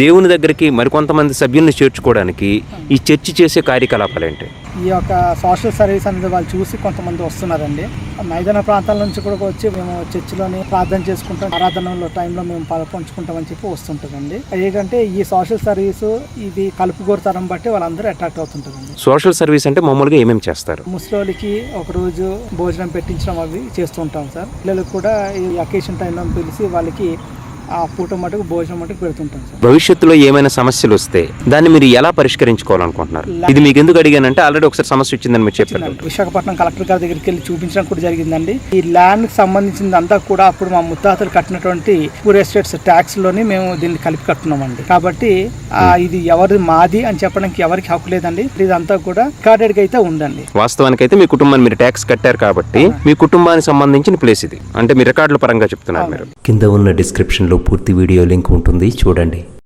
దేవుని దగ్గరికి మరికొంతమంది సభ్యుల్ని చేర్చుకోవడానికి ఈ చర్చి చేసే కార్యకలాపాలు ఏంటి ఈ యొక్క సోషల్ సర్వీస్ అనేది వాళ్ళు చూసి కొంతమంది వస్తున్నారండి. మైదాన ప్రాంతాల నుంచి కూడా వచ్చి మేము చర్చిలోని ప్రార్థన చేసుకుంటాం. ఆరాధనలో టైంలో మేము పాల్పంచుకుంటామని చెప్పి వస్తుంటుందండి ఏంటంటే ఈ సోషల్ సర్వీస్ ఇది కలుపుగోరు తరం బట్టి వాళ్ళందరూ అట్రాక్ట్ అవుతుంటుందండి సోషల్ సర్వీస్ అంటే మామూలుగా ఏమేమి చేస్తారు? ముసలోళ్ళకి ఒక రోజు భోజనం పెట్టించడం అవి చేస్తూ ఉంటాం సార్. పిల్లలకు కూడా ఈ అకేషన్ టైంలో పిలిచి వాళ్ళకి ఆ పూట మటుకు భోజనం మటుకు పెడుతుంటాం సార్. భవిష్యత్తులో ఏమైనా సమస్యలు వస్తే దాన్ని మీరు ఎలా పరిష్కరించుకోవాలనుకుంటున్నారు? ఇది మీకు ఎందుకు అడిగానంటే ఆల్రెడీ ఒకసారి సమస్య వచ్చిందని మీరు చెప్పారు. విశాఖపట్నం కలెక్టర్ గారి దగ్గరికి వెళ్ళి చూపించడం కూడా జరిగిందండి. ఈ ల్యాండ్కి సంబంధించింది అంతా కూడా అప్పుడు మా ముత్తాతలు కట్టినటువంటి పూర్ ఎస్టేట్స్ ట్యాక్స్లోని మేము దీన్ని కలిపి కట్టున్నామండి. కాబట్టి ఆ, ఇది ఎవరి మాది అని చెప్పడానికి ఎవరికి హక్కు లేదండి. ఇదంతా కూడా రికార్డెడ్గా అయితే ఉందండి. వాస్తవానికి అయితే మీ కుటుంబాన్ని మీరు ట్యాక్స్ కట్టారు కాబట్టి మీ కుటుంబానికి సంబంధించిన ప్లేస్ ఇది. అంటే మీ రికార్డుల పరంగా చెప్తున్నారు మీరు. కింద ఉన్న డిస్క్రిప్షన్లో పూర్తి వీడియో లింక్ ఉంటుంది చూడండి.